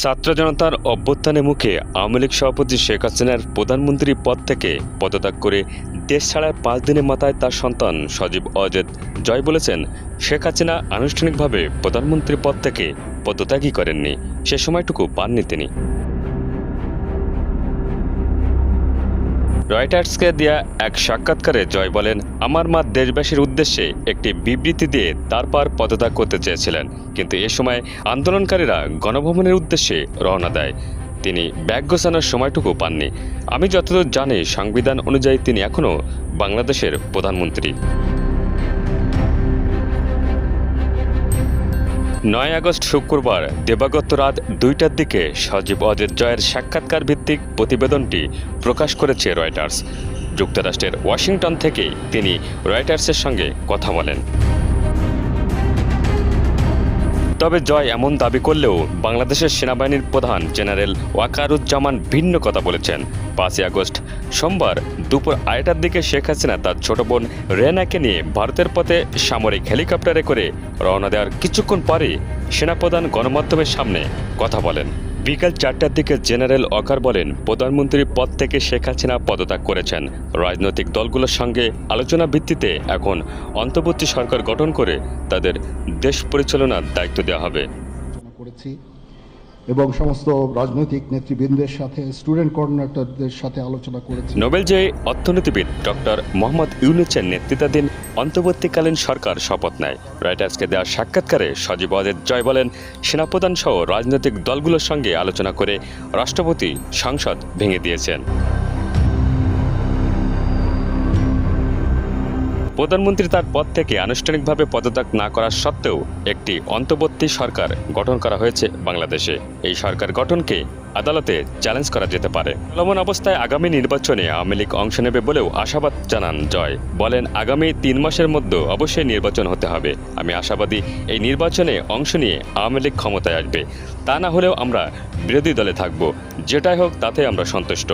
ছাত্র জনতার অভ্যুত্থানের মুখে আওয়ামী লীগ সভাপতি শেখ হাসিনার প্রধানমন্ত্রী পদ থেকে পদত্যাগ করে দেশ ছাড়ার পাঁচ দিনের মাথায় তার সন্তান সজীব অজেদ জয় বলেছেন। শেখ হাসিনা আনুষ্ঠানিকভাবে প্রধানমন্ত্রী পদ থেকে পদত্যাগই করেননি। সে সময়টুকু পাননি তিনি। রয়টার্সকে দেয়া এক সাক্ষাৎকারে জয় বলেন, আমার মা দেশবাসীর উদ্দেশ্যে একটি বিবৃতি দিয়ে তারপর পদত্যাগ করতে চেয়েছিলেন, কিন্তু এ সময় আন্দোলনকারীরা গণভবনের উদ্দেশ্যে রওনা দেয়। তিনি ব্যাগ গোছানোর সময়টুকু পাননি। আমি যতদূর জানি, সংবিধান অনুযায়ী তিনি এখনও বাংলাদেশের প্রধানমন্ত্রী। নয় আগস্ট শুক্রবার দেবাগত রাত দুইটার দিকে সজীব অজিত জয়ের সাক্ষাৎকার ভিত্তিক প্রতিবেদনটি প্রকাশ করেছে রয়টার্স। যুক্তরাষ্ট্রের ওয়াশিংটন থেকে তিনি রয়টার্সের সঙ্গে কথা বলেন। তবে জয় এমন দাবি করলেও বাংলাদেশের সেনাবাহিনীর প্রধান জেনারেল ওয়াকারুজ্জামান ভিন্ন কথা বলেছেন। পাঁচই আগস্ট সোমবার দুপুর আড়াইটার দিকে শেখ হাসিনা তার ছোট বোন রেনাকে নিয়ে ভারতের পথে সামরিক হেলিকপ্টারে করে রওনা দেওয়ার কিছুক্ষণ পরেই সেনাপ্রধান গণমাধ্যমের সামনে কথা বলেন। বিকাল চারটার দিকে জেনারেল অকার বলেন, প্রধানমন্ত্রীর পদ থেকে শেখ হাসিনা পদত্যাগ করেছেন। রাজনৈতিক দলগুলোর সঙ্গে আলোচনা ভিত্তিতে এখন অন্তর্বর্তী সরকার গঠন করে তাদের দেশ পরিচালনার দায়িত্ব দেওয়া হবে। করেছি। এবং সমস্ত রাজনৈতিক নেতৃবৃন্দের সাথে স্টুডেন্ট কোঅর্ডিনেটরদের সাথে আলোচনা করেছি। নোবেল জয়ী অর্থনীতিবিদ ডক্টর মোহাম্মদ ইউনুচের নেতৃত্বাধীন অন্তর্বর্তীকালীন সরকার শপথ নেয়। রাইটার্সকে দেওয়া সাক্ষাৎকারে সজীব অজেদ জয় বলেন সেনাপ্রধান সহ রাজনৈতিক দলগুলোর সঙ্গে আলোচনা করে রাষ্ট্রপতি সংসদ ভেঙে দিয়েছেন। প্রধানমন্ত্রী তার পদ থেকে আনুষ্ঠানিকভাবে পদত্যাগ না করা সত্ত্বেও একটি অন্তর্বর্তী সরকার গঠন করা হয়েছে বাংলাদেশে। এই সরকার গঠনকে আদালতে চ্যালেঞ্জ করা যেতে পারে। চলমান অবস্থায় আগামী নির্বাচনে আওয়ামী লীগ অংশ নেবে বলেও আশাবাদ জানান জয়। বলেন, আগামী তিন মাসের মধ্যে অবশ্যই নির্বাচন হতে হবে। আমি আশাবাদী, এই নির্বাচনে অংশ নিয়ে আওয়ামী লীগ ক্ষমতায় আসবে। তা না হলেও আমরা বিরোধী দলে থাকব। যেটাই হোক, তাতে আমরা সন্তুষ্ট।